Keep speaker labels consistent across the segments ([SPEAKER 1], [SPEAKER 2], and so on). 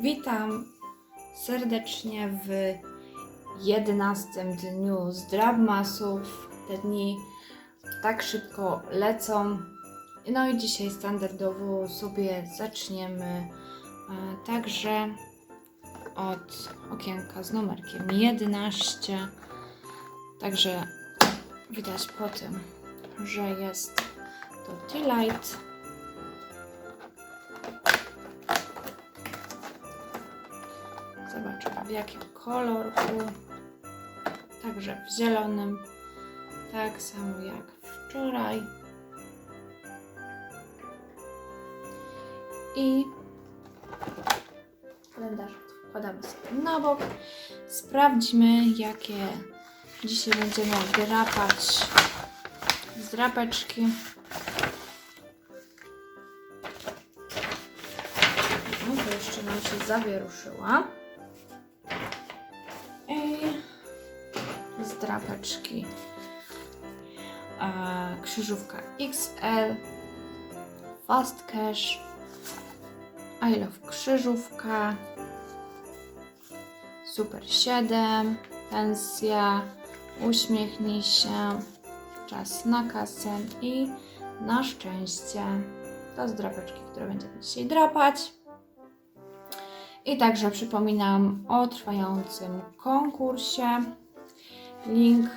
[SPEAKER 1] Witam serdecznie w 11 dniu zdrabmasów. Te dni tak szybko lecą. No i dzisiaj standardowo sobie zaczniemy e, także od okienka z numerkiem 11. Także widać po tym, że jest to T-Light. Zobaczymy w jakim kolorku. Także w zielonym. Tak samo jak wczoraj. I kalendarz wkładamy sobie na bok. Sprawdźmy, jakie dzisiaj będziemy drapać z drapeczki. No to jeszcze nam się zawieruszyła. Drapeczki e, krzyżówka XL, Fast Cash, I love krzyżówka, Super 7, pensja, uśmiechnij się, czas na kasę i na szczęście. To z drapeczki, które będziemy dzisiaj drapać. I także przypominam o trwającym konkursie. Link e,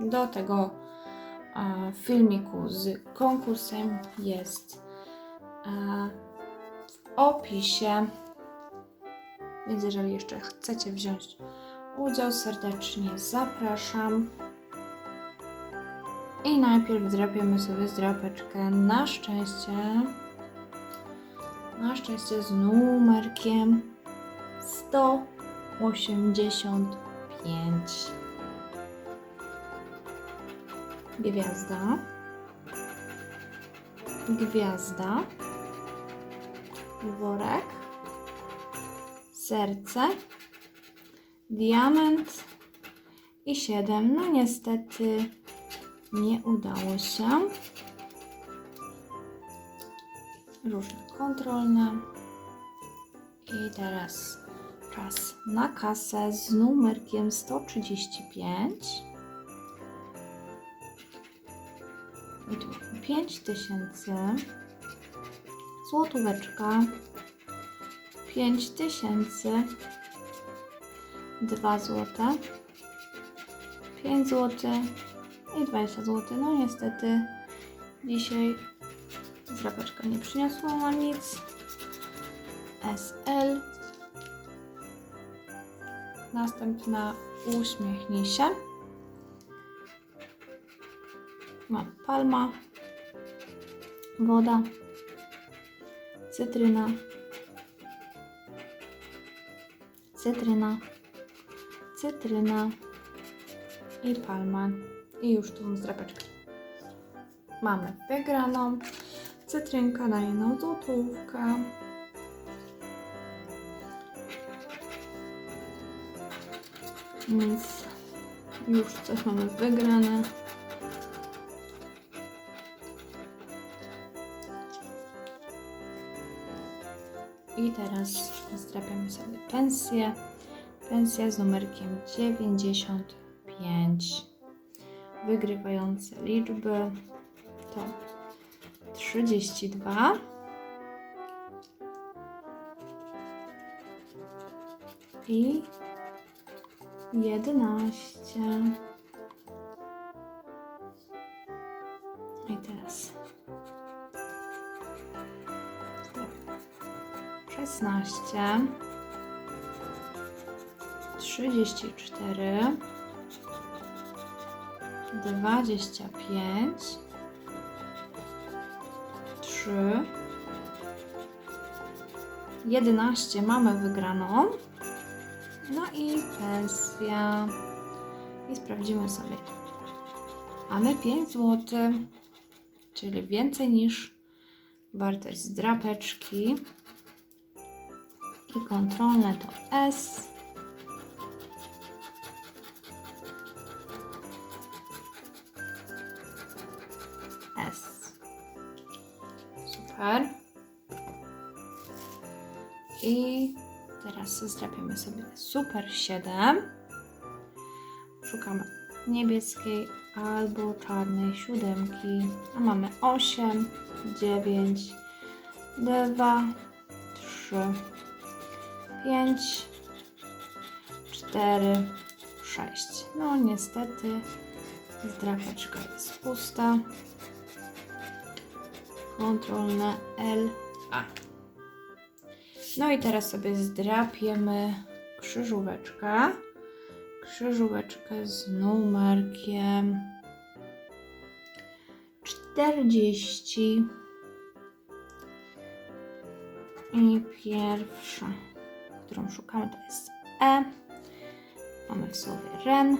[SPEAKER 1] do tego e, filmiku z konkursem jest e, w opisie. Więc jeżeli jeszcze chcecie wziąć udział, serdecznie zapraszam. I najpierw drapiemy sobie zdrapeczkę na szczęście. Na szczęście z numerkiem 185. Gwiazda. Gwiazda. Worek. Serce. Diament. I 7. No niestety nie udało się. Różne kontrolne. I teraz czas na kasę z numerkiem 135. Tu 5000. Złotóweczka. 5000. 2 złote. 5 zł i 20 zł. No niestety dzisiaj zdrapeczka nie przyniosła nam nic. SL. Następna uśmiechnij się. Mam palma, woda, cytryna, cytryna, cytryna i palma. I już tu mam zdrapeczkę. Mamy wygraną. Cytrynka na jedną złotówkę. Więc już coś mamy wygrane. Teraz zdrapiamy sobie pensję. Pensja z numerkiem 95. Wygrywające liczby to 32. I 11. 16. 34. 25. 3. 11 mamy wygraną. No i pensja. I sprawdzimy sobie. Mamy 5 zł, czyli więcej niż wartość z drapeczki. I kontrolne to S. S. Super. I Teraz zdrapiemy sobie Super 7. Szukamy niebieskiej albo czarnej siódemki. A mamy 8, 9, 2, 3, 5, 4, 6. No niestety zdrapeczka jest pusta. Kontrolne L, A. No i teraz sobie zdrapiemy krzyżóweczkę. Krzyżóweczkę z numerkiem 40. I pierwsza, którą szukamy, to jest E. Mamy w słowie ren.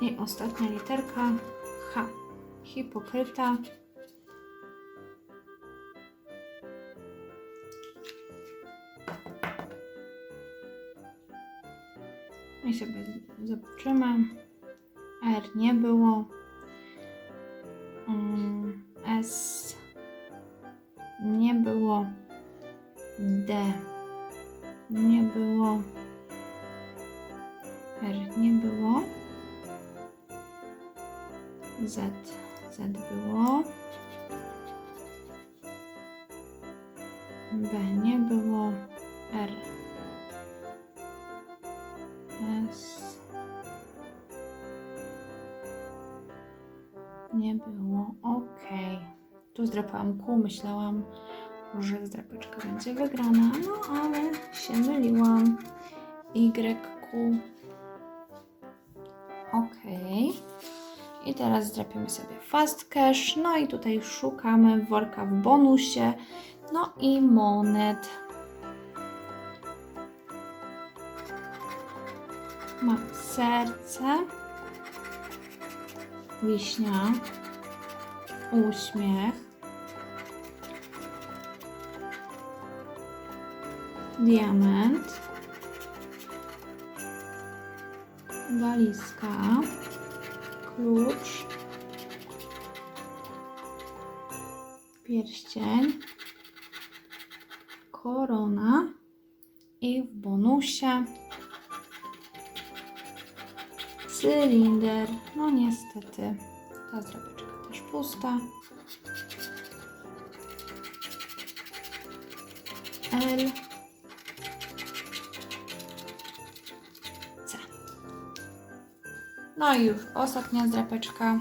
[SPEAKER 1] I ostatnia literka H. Hipokryta. I sobie zobaczymy. Z. Z było. B nie było. R. S. Nie było. Ok. Tu zdrapałam Q. Myślałam, że zdrapeczka będzie wygrana. No ale się myliłam. Y, Q. Ok. I teraz zdrapiemy sobie fast cash. No i tutaj szukamy worka w bonusie. No i monet. Mamy serce. Wiśnia. Uśmiech. Diament. Walizka klucz, pierścień, korona i w bonusie cylinder. No niestety ta zdrabeczka też pusta. L. No i już ostatnia zdrapeczka.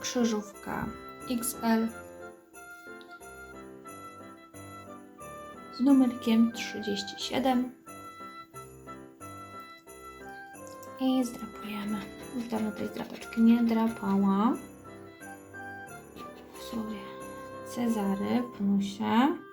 [SPEAKER 1] Krzyżówka XL. z numerkiem 37. I zdrapujemy. Już dawno tej zdrapeczki nie drapałam. Sobie Cezary w.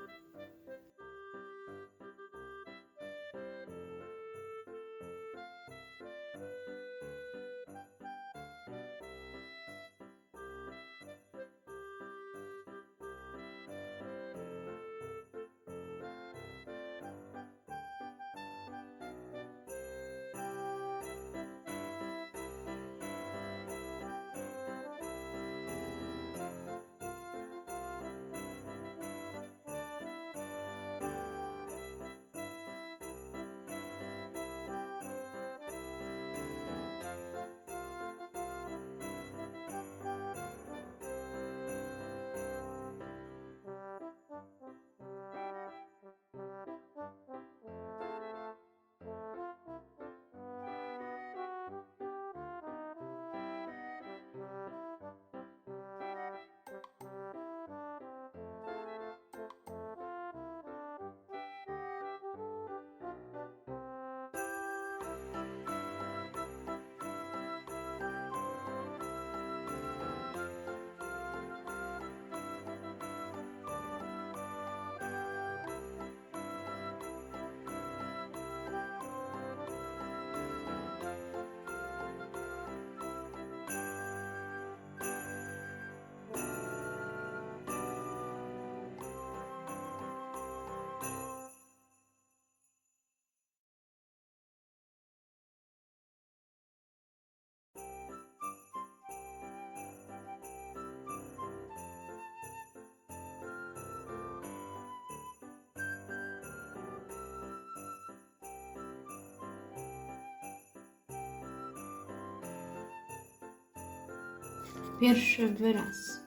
[SPEAKER 1] Pierwszy wyraz.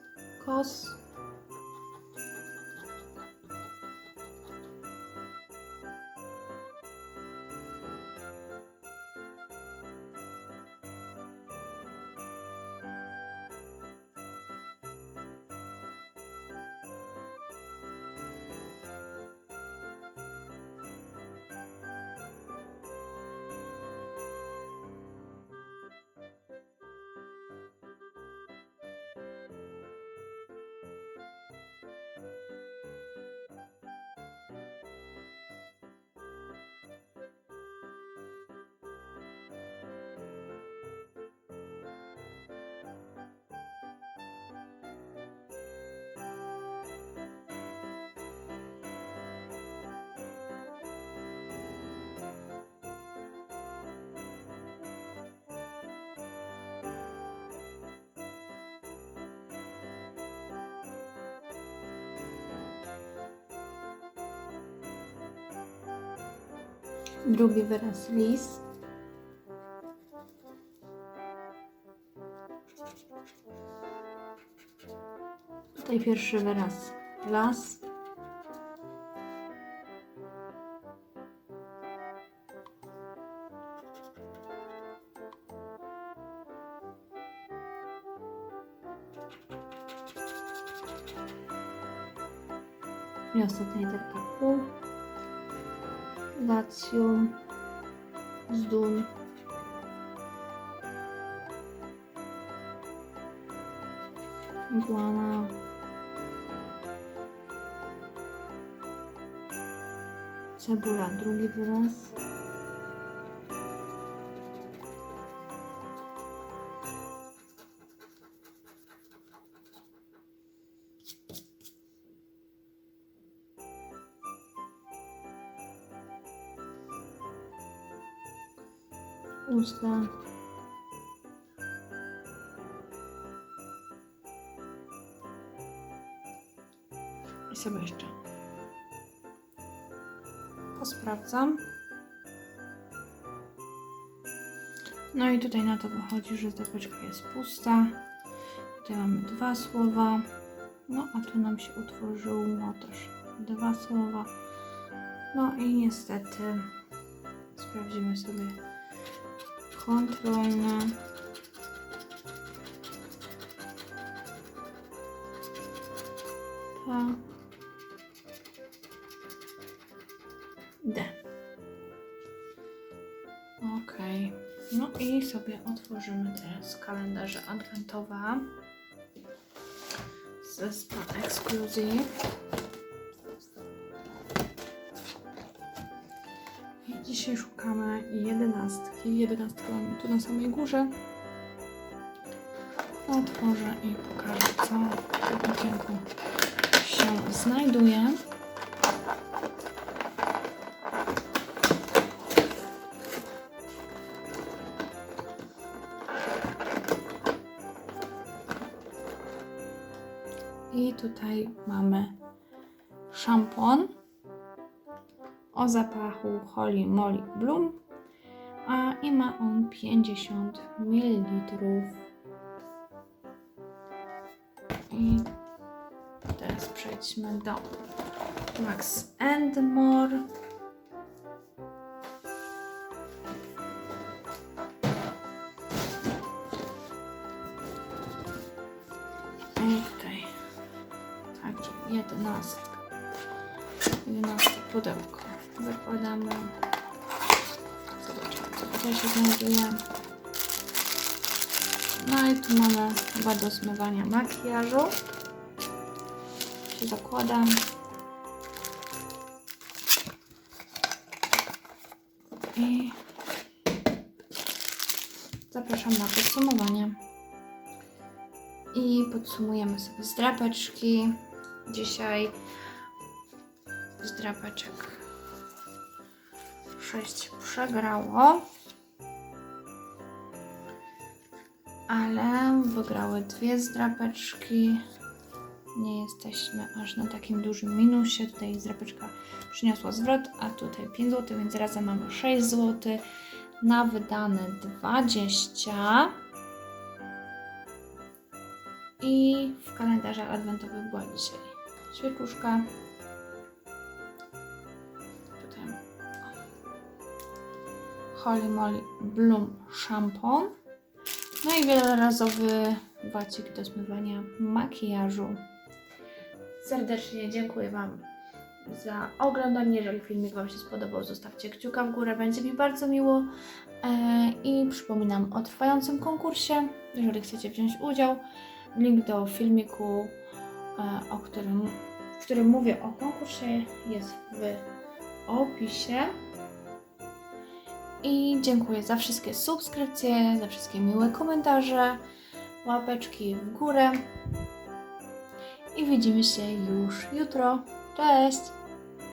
[SPEAKER 1] Kos. Drugi wyraz. Lis. Tutaj pierwszy wyraz. Las. Cebula, drugi wyraz. Usta. I sobie jeszcze posprawdzam. No i tutaj na to wychodzi, że zapeczka jest pusta. Tutaj mamy dwa słowa. No a tu nam się utworzyło też dwa słowa. No i niestety sprawdzimy sobie kontrolne. P. otworzymy teraz kalendarze adwentowe ze Spa Exclusive. I dzisiaj szukamy jedenastki. Jedenastkę mamy tu na samej górze. Otworzę i pokażę, co w tym się znajduje. Tutaj mamy szampon o zapachu Holy Moly Bloom, a i ma on 50 ml. I teraz przejdźmy do Wax and 11. 11 pudełko. Zakładamy. Zobaczymy, co tutaj się znajduje. No i tu mamy chyba do zmywania makijażu. Się zakładam. I zapraszam na podsumowanie. I podsumujemy sobie zdrapeczki. Dzisiaj zdrapeczek 6 przegrało. Ale wygrały dwie zdrapeczki. Nie jesteśmy aż na takim dużym minusie. Tutaj zdrapeczka przyniosła zwrot, a tutaj 5 zł, więc razem mamy 6 zł. Na wydane 20. I w kalendarzach adwentowych była dzisiaj świeczuszka. Tutaj. Holy Moly Bloom Shampoo. No i wielorazowy wacik do zmywania makijażu. Serdecznie dziękuję Wam za oglądanie. Jeżeli filmik Wam się spodobał, zostawcie kciuka w górę, będzie mi bardzo miło. E, I przypominam o trwającym konkursie. Jeżeli chcecie wziąć udział, link do filmiku, o którym, w którym mówię o konkursie, jest w opisie. I dziękuję za wszystkie subskrypcje, za wszystkie miłe komentarze, łapeczki w górę. I widzimy się już jutro. Cześć!